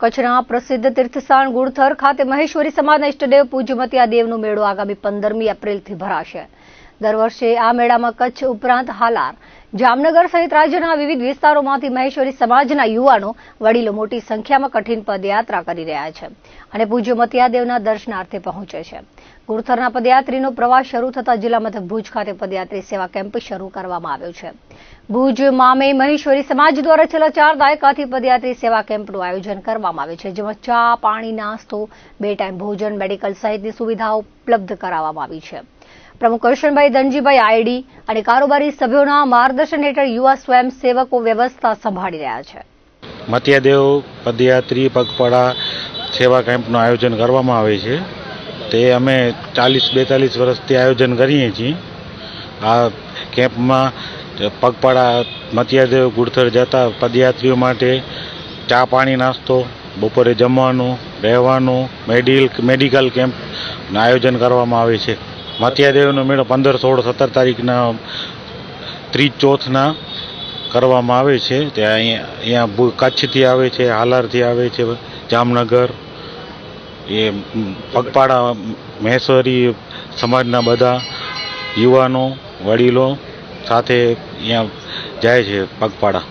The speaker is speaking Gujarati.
કચ્છના પ્રસિદ્ધ તીર્થસ્થાન ગુણથર ખાતે મહેશ્વરી સમાજના ઇષ્ટદેવ પૂજ્યમતિયા દેવનો મેળો આગામી પંદરમી એપ્રિલથી ભરાશે. દર વર્ષે આ મેળામાં કચ્છ ઉપરાંત હાલાર, જામનગર સહિત રાજ્યના વિવિધ વિસ્તારોમાંથી મહેશ્વરી સમાજના યુવાનો વડીલો મોટી સંખ્યામાં કઠિન પદયાત્રા કરી રહ્યા છે અને પૂજ્ય મતિયા દેવના દર્શનાર્થે પહોંચે છે. ગુણથરના પદયાત્રીનો પ્રવાસ શરૂ થતા જિલ્લા મથક ભુજ ખાતે પદયાત્રી સેવા કેમ્પ શરૂ કરવામાં આવ્યો છે. ભુજ મામે મહેશ્વરી સમાજ દ્વારા છેલ્લા ચાર દાયકાથી પદયાત્રી સેવા કેમ્પનું આયોજન કરવામાં આવે છે, જેમાં ચા, પાણી, નાસ્તો, બે ટાઈમ ભોજન, મેડિકલ સહિતની સુવિધાઓ ઉપલબ્ધ કરાવવામાં આવી છે. પ્રમુખ કરશનભાઈ ધનજીભાઈ આઈડી અને કારોબારી સભ્યોના માર્ગદર્શન હેઠળ યુવા સ્વયંસેવકો વ્યવસ્થા સંભાળી રહ્યા છે. મતિયાદેવ પદયાત્રી પગપાળા સેવા કેમ્પનું આયોજન કરવામાં આવે છે. તે અમે ચાલીસ બેતાલીસ વર્ષથી આયોજન કરીએ છીએ. આ કેમ્પમાં પગપાળા મતિયાદેવ ગુડથર જતા પદયાત્રીઓ માટે ચા પાણી નાસ્તો, બપોરે જમવાનું, રહેવાનું, મેડિલ, મેડિકલ કેમ્પનું આયોજન કરવામાં આવે છે. મતિયાદેવનો મેળો પંદર, સોળ, સત્તર તારીખના ત્રીજ ચોથના કરવામાં આવે છે. ત્યાં અહીંયા અહીંયા કચ્છથી આવે છે, હાલારથી આવે છે, જામનગર, એ પગપાળા, મહેશ્વરી સમાજના બધા યુવાનો, વડીલો સાથે અહીંયા જાય છે પગપાળા.